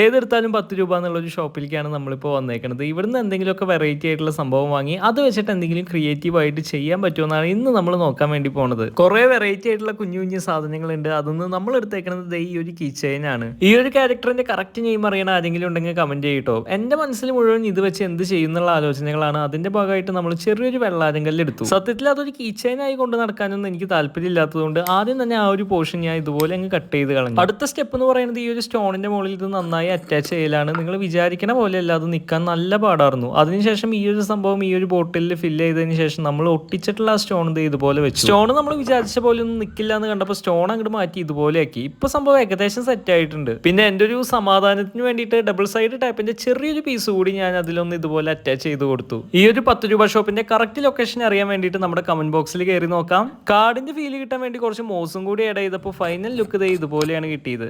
ഏതെടുത്താലും പത്ത് രൂപ എന്നുള്ള ഒരു ഷോപ്പിലേക്കാണ് നമ്മളിപ്പോൾ വന്നേക്കുന്നത് ഇവിടുന്ന് എന്തെങ്കിലുമൊക്കെ വെറൈറ്റി ആയിട്ടുള്ള സംഭവം വാങ്ങി അത് വെച്ചിട്ട് എന്തെങ്കിലും ക്രിയേറ്റീവ് ആയിട്ട് ചെയ്യാൻ പറ്റുമെന്നാണ് ഇന്ന് നമ്മൾ നോക്കാൻ വേണ്ടി പോണത്. കുറേ വെറൈറ്റി ആയിട്ടുള്ള കുഞ്ഞു കുഞ്ഞു സാധനങ്ങളുണ്ട്. അതൊന്ന് നമ്മൾ എടുത്തേക്കുന്നത് ഈ ഒരു കീ ചെയിൻ ഈ ഒരു ക്യാരക്ടറിന്റെ കറക്റ്റ് നെയിം അറിയണ ആരെങ്കിലും ഉണ്ടെങ്കിൽ കമന്റ് ചെയ്യട്ടോ. എന്റെ മനസ്സിൽ മുഴുവൻ ഇത് വെച്ച് എന്ത് ചെയ്യുന്നുള്ള ആലോചനകളാണ് അതിന്റെ ഭാഗമായിട്ട് നമ്മൾ ചെറിയൊരു വെള്ളാരങ്കല്ല് എടുത്തു. സത്യത്തിൽ അതൊരു കീ ചെയിൻ കൊണ്ട് നടക്കാനൊന്നും എനിക്ക് താല്പര്യമില്ലാത്തതുകൊണ്ട് ആദ്യം തന്നെ ആ ഒരു പോർഷൻ ഞാൻ ഇതുപോലെ അങ്ങ് കട്ട് ചെയ്ത് കളഞ്ഞു. അടുത്ത സ്റ്റെപ്പ് എന്ന് പറയുന്നത് ഈ ഒരു സ്റ്റോണിന്റെ മുകളിൽ ഇത് നന്നായി അറ്റാച്ച് ചെയ്യലാണ്. നിങ്ങൾ വിചാരിക്കണ പോലെ അല്ല അത് നിൽക്കാൻ നല്ല പാടായിരുന്നു. അതിനുശേഷം ഈ ഒരു സംഭവം ഈ ഒരു ബോട്ടിലിൽ ഫില്ല് ചെയ്തതിന് ശേഷം നമ്മൾ ഒട്ടിച്ചിട്ടുള്ള ആ സ്റ്റോൺ ഇത് ഇതുപോലെ വെച്ചു. സ്റ്റോൺ നമ്മൾ വിചാരിച്ച പോലെ ഒന്നും നിൽക്കില്ല എന്ന് കണ്ടപ്പോൾ സ്റ്റോൺ അങ്ങോട്ട് മാറ്റി ഇതുപോലെയാക്കി. ഇപ്പൊ സംഭവം ഏകദേശം സെറ്റ് ആയിട്ടുണ്ട്. പിന്നെ എന്റെ ഒരു സമാധാനത്തിന് വേണ്ടിയിട്ട് ഡബിൾ സൈഡ് ടൈപ്പിന്റെ ചെറിയൊരു പീസ് കൂടി ഞാൻ അതിലൊന്ന് ഇതുപോലെ അറ്റാച്ച് ചെയ്ത് കൊടുത്തു. ഈ ഒരു പത്ത് രൂപ ഷോപ്പിന്റെ കറക്റ്റ് ലൊക്കേഷൻ അറിയാൻ വേണ്ടിയിട്ട് നമ്മുടെ കമന്റ് ബോക്സിൽ കയറി നോക്കാം. കാർഡിന്റെ ഫീൽ കിട്ടാൻ വേണ്ടി കുറച്ച് മോസും കൂടി ആഡ് ചെയ്തപ്പോൾ ഫൈനൽ ലുക്ക് ഇതേ ഇതുപോലെയാണ് കിട്ടിയത്.